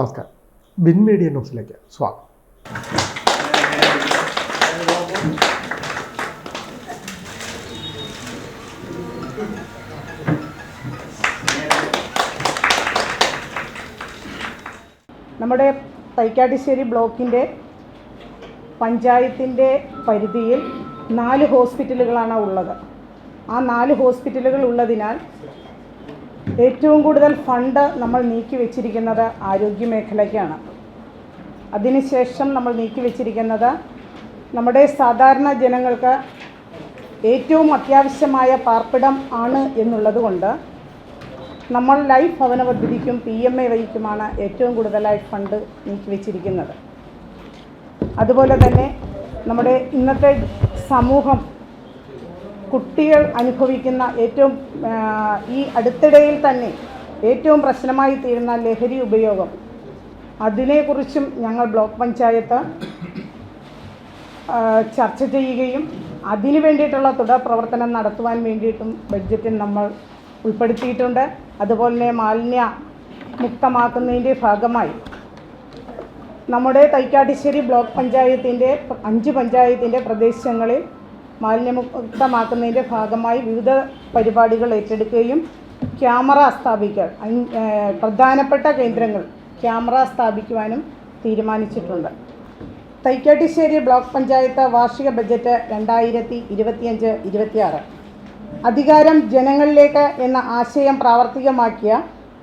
നമസ്കാരം. Bin media ന്യൂസിലേക്ക് സ്വാഗതം. നമ്മുടെ തൈക്കാട്ടിശ്ശേരി ബ്ലോക്കിന്റെ പഞ്ചായത്തിന്റെ പരിധിയിൽ നാല് ഹോസ്പിറ്റലുകളാണ് ഉള്ളത്. ആ നാല് ഹോസ്പിറ്റലുകൾ ഉള്ളതിനാൽ ഏറ്റവും കൂടുതൽ ഫണ്ട് നമ്മൾ നീക്കി വെച്ചിരിക്കുന്നത് ആരോഗ്യ മേഖലയ്ക്കാണ് അതിനുശേഷം നമ്മൾ നീക്കി വെച്ചിരിക്കുന്നത് നമ്മുടെ സാധാരണ ജനങ്ങൾക്ക് ഏറ്റവും അത്യാവശ്യമായ പാർപ്പിടം ആണ് എന്നുള്ളത് കൊണ്ട് നമ്മൾ ലൈഫ് ഭവന പദ്ധതിക്കും പി എം എ വൈക്കുമാണ് ഏറ്റവും കൂടുതലായി ഫണ്ട് നീക്കി വെച്ചിരിക്കുന്നത്. അതുപോലെ തന്നെ നമ്മുടെ ഇന്നത്തെ സമൂഹം കുട്ടികൾ അനുഭവിക്കുന്ന ഏറ്റവും ഈ അടുത്തിടയിൽ തന്നെ ഏറ്റവും പ്രശ്നമായി തീരുന്ന ലഹരി ഉപയോഗം. അതിനെക്കുറിച്ചും ഞങ്ങൾ ബ്ലോക്ക് പഞ്ചായത്ത് ചർച്ച ചെയ്യുകയും അതിനു വേണ്ടിയിട്ടുള്ള തുടർ പ്രവർത്തനം നടത്തുവാൻ വേണ്ടിയിട്ടും ബഡ്ജറ്റിൽ നമ്മൾ ഉൾപ്പെടുത്തിയിട്ടുണ്ട്. അതുപോലെ തന്നെ മാലിന്യ മുക്തമാക്കുന്നതിന്റെ ഭാഗമായി നമ്മുടെ തൈക്കാട്ടിശ്ശേരി ബ്ലോക്ക് പഞ്ചായത്തിന്റെ അഞ്ച് പഞ്ചായത്തിന്റെ പ്രദേശങ്ങളിൽ മാലിന്യമുക്തമാക്കുന്നതിന്റെ ഭാഗമായി വിവിധ പരിപാടികൾ ഏറ്റെടുക്കുകയും ക്യാമറ സ്ഥാപിക്കൽ അഞ്ച് പ്രധാനപ്പെട്ട കേന്ദ്രങ്ങൾ ക്യാമറ സ്ഥാപിക്കുവാനും തീരുമാനിച്ചിട്ടുണ്ട്. തൈക്കാട്ടിശ്ശേരി ബ്ലോക്ക് പഞ്ചായത്ത് വാർഷിക ബജറ്റ് രണ്ടായിരത്തി ഇരുപത്തിയഞ്ച് ഇരുപത്തിയാറ്. അധികാരം ജനങ്ങളിലേക്ക് എന്ന ആശയം പ്രാവർത്തികമാക്കിയ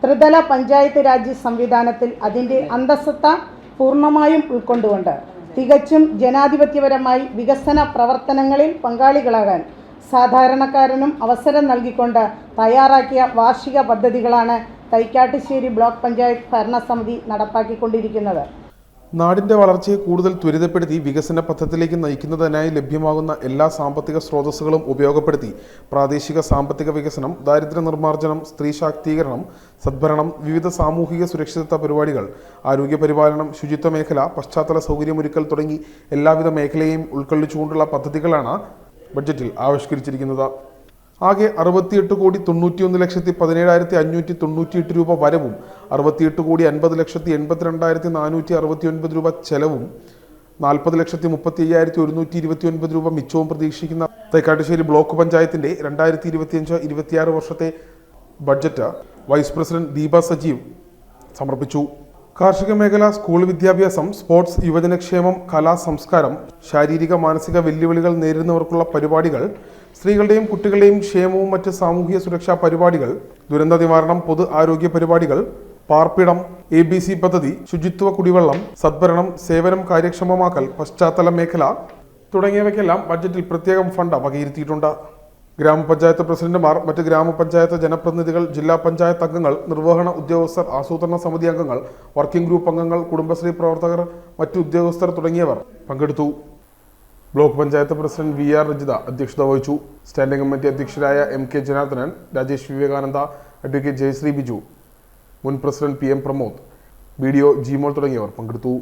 ത്രിതല പഞ്ചായത്ത് രാജ് സംവിധാനത്തിൽ അതിന്റെ അന്തസ്സത്ത പൂർണമായും ഉൾക്കൊണ്ടുകൊണ്ട് തികച്ചും ജനാധിപത്യപരമായി വികസന പ്രവർത്തനങ്ങളിൽ പങ്കാളികളാകാൻ സാധാരണക്കാരനും അവസരം നൽകിക്കൊണ്ട് തയ്യാറാക്കിയ വാർഷിക പദ്ധതികളാണ് തൈക്കാട്ടുശ്ശേരി ബ്ലോക്ക് പഞ്ചായത്ത് ഭരണസമിതി നടപ്പാക്കിക്കൊണ്ടിരിക്കുന്നത്. നാടിന്റെ വളർച്ചയെ കൂടുതൽ ത്വരിതപ്പെടുത്തി വികസന പഥത്തിലേക്ക് നയിക്കുന്നതിനായി ലഭ്യമാകുന്ന എല്ലാ സാമ്പത്തിക സ്രോതസ്സുകളും ഉപയോഗപ്പെടുത്തി പ്രാദേശിക സാമ്പത്തിക വികസനം ദാരിദ്ര്യ നിർമ്മാർജനം സ്ത്രീ ശാക്തീകരണം സദ്ഭരണം വിവിധ സാമൂഹിക സുരക്ഷിതത്വ പരിപാടികൾ ആരോഗ്യ പരിപാലനം ശുചിത്വ മേഖല പശ്ചാത്തല സൗകര്യമൊരുക്കൽ തുടങ്ങി എല്ലാവിധ മേഖലയെയും ഉൾക്കൊള്ളിച്ചുകൊണ്ടുള്ള പദ്ധതികളാണ് ബഡ്ജറ്റിൽ ആവിഷ്കരിച്ചിരിക്കുന്നത്. ആകെ അറുപത്തിയെട്ട് കോടി തൊണ്ണൂറ്റിയൊന്ന് ലക്ഷത്തി പതിനേഴായിരത്തി അഞ്ഞൂറ്റി തൊണ്ണൂറ്റിയെട്ട് രൂപ വരവും അറുപത്തിയെട്ട് കോടി അൻപത് ലക്ഷത്തി എൺപത്തിരണ്ടായിരത്തി നാനൂറ്റി അറുപത്തി ഒൻപത് രൂപ ചെലവും നാൽപ്പത് ലക്ഷത്തി മുപ്പത്തി അയ്യായിരത്തി ഒരുന്നൂറ്റി ഇരുപത്തി ഒൻപത് രൂപ മിച്ചവും പ്രതീക്ഷിക്കുന്ന തൈക്കാട്ടുശ്ശേരി ബ്ലോക്ക് പഞ്ചായത്തിന്റെ രണ്ടായിരത്തി ഇരുപത്തിയഞ്ച് ഇരുപത്തിയാറ് വർഷത്തെ budget vice president Deepa Sajeev സമർപ്പിച്ചു. കാർഷിക മേഖല സ്കൂൾ വിദ്യാഭ്യാസം സ്പോർട്സ് യുവജനക്ഷേമം കലാ സംസ്കാരം ശാരീരിക മാനസിക വെല്ലുവിളികൾ നേരിടുന്നവർക്കുള്ള പരിപാടികൾ സ്ത്രീകളുടെയും കുട്ടികളുടെയും ക്ഷേമവും മറ്റ് സാമൂഹിക സുരക്ഷാ പരിപാടികൾ ദുരന്ത നിവാരണം പൊതു ആരോഗ്യ പരിപാടികൾ പാർപ്പിടം എ ബി സി പദ്ധതി ശുചിത്വ കുടിവെള്ളം സദ്ഭരണം സേവനം കാര്യക്ഷമമാക്കൽ പശ്ചാത്തല മേഖല തുടങ്ങിയവയ്ക്കെല്ലാം ബഡ്ജറ്റിൽ പ്രത്യേകം ഫണ്ട് വകയിരുത്തിയിട്ടുണ്ട്. ഗ്രാമപഞ്ചായത്ത് പ്രസിഡന്റുമാർ മറ്റ് ഗ്രാമപഞ്ചായത്ത് ജനപ്രതിനിധികൾ ജില്ലാ പഞ്ചായത്ത് അംഗങ്ങൾ നിർവഹണ ഉദ്യോഗസ്ഥർ ആസൂത്രണ സമിതി അംഗങ്ങൾ വർക്കിംഗ് ഗ്രൂപ്പ് അംഗങ്ങൾ കുടുംബശ്രീ പ്രവർത്തകർ മറ്റു ഉദ്യോഗസ്ഥർ തുടങ്ങിയവർ പങ്കെടുത്തു. Block panchayat president V R Rajitha അധ്യക്ഷത വഹിച്ചു. Standing committee അധ്യക്ഷരായ M K Janardhanan Rajesh Vivekananda advocate Jayashree Biju മുൻ president P M Pramod B D O Jimol തുടങ്ങിയവർ പങ്കെടുത്തു.